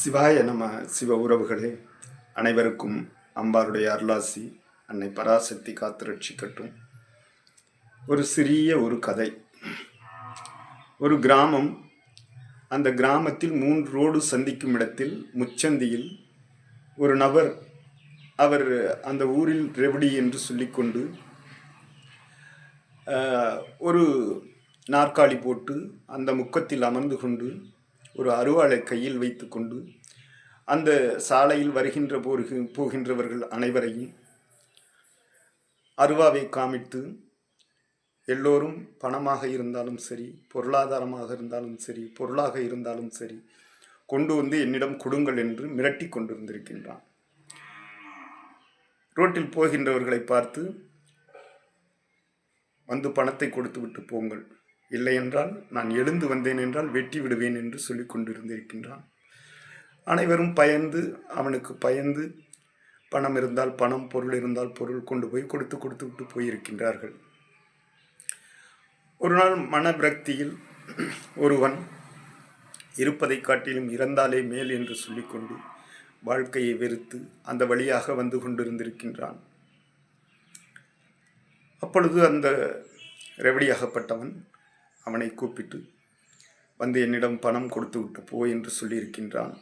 சிவாய நம சிவ உறவுகளே அனைவருக்கும் அம்பாருடைய அருளாசி அன்னை பராசக்தி காத்து ரட்சிக்கட்டும். ஒரு சிறிய ஒரு கதை. ஒரு கிராமம் அந்த கிராமத்தில் மூன்று ரோடு சந்திக்கும் இடத்தில் முச்சந்தியில் ஒரு நபர் அவர் அந்த ஊரில் ரெவடி என்று சொல்லிக்கொண்டு ஒரு நாற்காலி போட்டு அந்த முக்கத்தில் அமர்ந்து கொண்டு ஒரு அருவாளை கையில் வைத்துக்கொண்டு அந்த சாலையில் வருகின்ற போர்கு போகின்றவர்கள் அனைவரையும் அருவாவை காமித்து எல்லோரும் பணமாக இருந்தாலும் சரி பொருளாதாரமாக இருந்தாலும் சரி பொருளாக இருந்தாலும் சரி கொண்டு வந்து என்னிடம் கொடுங்கள் என்று மிரட்டி கொண்டிருந்திருக்கின்றான். ரோட்டில் போகின்றவர்களை பார்த்து வந்து பணத்தை கொடுத்து விட்டு போங்கள். இல்லை என்றால் நான் எழுந்து வந்தேன் என்றால் வெட்டி விடுவேன் என்று சொல்லி கொண்டிருந்திருக்கின்றான். அனைவரும் பயந்து அவனுக்கு பயந்து பணம் இருந்தால் பணம் பொருள் இருந்தால் பொருள் கொண்டு போய் கொடுத்து கொடுத்து விட்டு போயிருக்கின்றார்கள். ஒரு நாள் மனவிரக்தியில் ஒருவன் இருப்பதை காட்டிலும் இறந்தாலே மேல் என்று சொல்லிக்கொண்டு வாழ்க்கையை வெறுத்து அந்த வழியாக வந்து கொண்டிருந்திருக்கின்றான். அப்பொழுது அந்த ரெவடியாகப்பட்டவன் அவனை கூப்பிட்டு வந்து என்னிடம் பணம் கொடுத்து விட்டு போ என்று சொல்லியிருக்கின்றான்.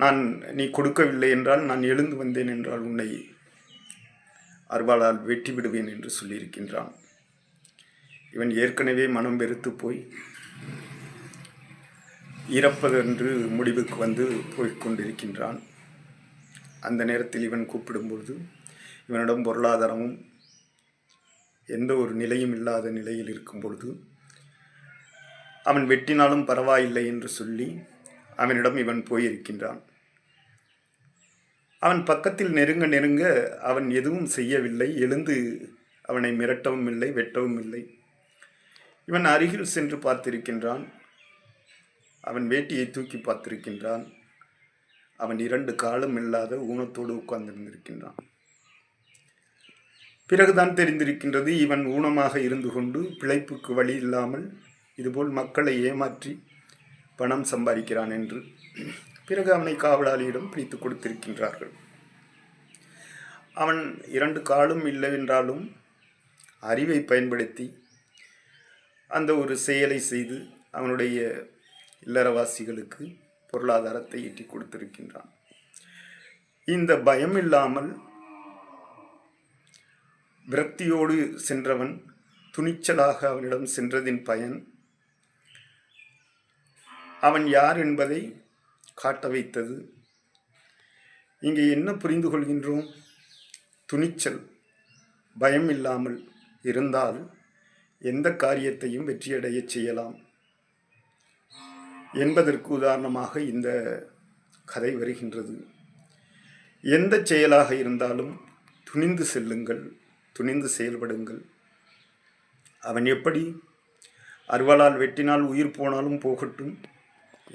நான் நீ கொடுக்கவில்லை என்றால் நான் எழுந்து வந்தேன் என்றால் உன்னை அருவாளால் வெட்டி விடுவேன் என்று சொல்லியிருக்கின்றான். இவன் ஏற்கனவே மனம் வெறுத்து போய் இறப்பதென்று முடிவுக்கு வந்து போய்கொண்டிருக்கின்றான் அந்த நேரத்தில் இவன் கூப்பிடும்பொழுது இவனிடம் பொருளாதாரமும் எந்த ஒரு நிலையும் இல்லாத நிலையில் இருக்கும் பொழுது அவன் வெட்டினாலும் பரவாயில்லை என்று சொல்லி அவனிடம் இவன் போயிருக்கின்றான். அவன் பக்கத்தில் நெருங்க நெருங்க அவன் எதுவும் செய்யவில்லை எழுந்து அவனை மிரட்டவும் இல்லை வெட்டவும் இல்லை. இவன் அருகில் சென்று பார்த்திருக்கின்றான். அவன் வேட்டியை தூக்கி பார்த்திருக்கின்றான். அவன் இரண்டு காலும் இல்லாத ஊனத்தோடு உட்கார்ந்திருந்திருக்கின்றான். பிறகுதான் தெரிந்திருக்கின்றது இவன் ஊனமாக இருந்து கொண்டு பிழைப்புக்கு வழி இல்லாமல் இதுபோல் மக்களை ஏமாற்றி பணம் சம்பாதிக்கிறான் என்று பிறகு அவனை காவலாளியிடம் பிடித்து கொடுத்திருக்கின்றார்கள். அவன் இரண்டு காலும் இல்லைவென்றாலும் அறிவை பயன்படுத்தி அந்த ஒரு செயலை செய்து அவனுடைய இல்லறவாசிகளுக்கு பொருளாதாரத்தை ஈட்டி கொடுத்திருக்கின்றான். இந்த பயம் இல்லாமல் விரக்தியோடு சென்றவன் துணிச்சலாக அவனிடம் சென்றதின் பயன் அவன் யார் என்பதை காட்ட வைத்தது. இங்கே என்ன புரிந்து கொள்கின்றோம்? துணிச்சல் பயம் இல்லாமல் இருந்தால் எந்த காரியத்தையும் வெற்றியடையச் செய்யலாம் என்பதற்கு உதாரணமாக இந்த கதை வருகின்றது. எந்த செயலாக இருந்தாலும் துணிந்து செல்லுங்கள். துணிந்து செயல்படுங்கள். அவன் எப்படி அருவாளால் வெட்டினால் உயிர் போனாலும் போகட்டும்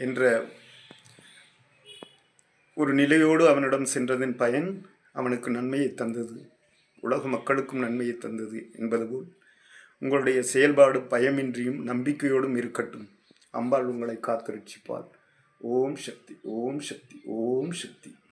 என்ற ஒரு நிலையோடு அவனிடம் சென்றதன் பயன் அவனுக்கு நன்மையை தந்தது. உலக மக்களுக்கும் நன்மையை தந்தது என்பது போல் உங்களுடைய செயல்பாடு பயமின்றியும் நம்பிக்கையோடும் இருக்கட்டும். அம்பாள் உங்களை காத்து ரட்சிப்பாள். ஓம் சக்தி ஓம் சக்தி ஓம் சக்தி.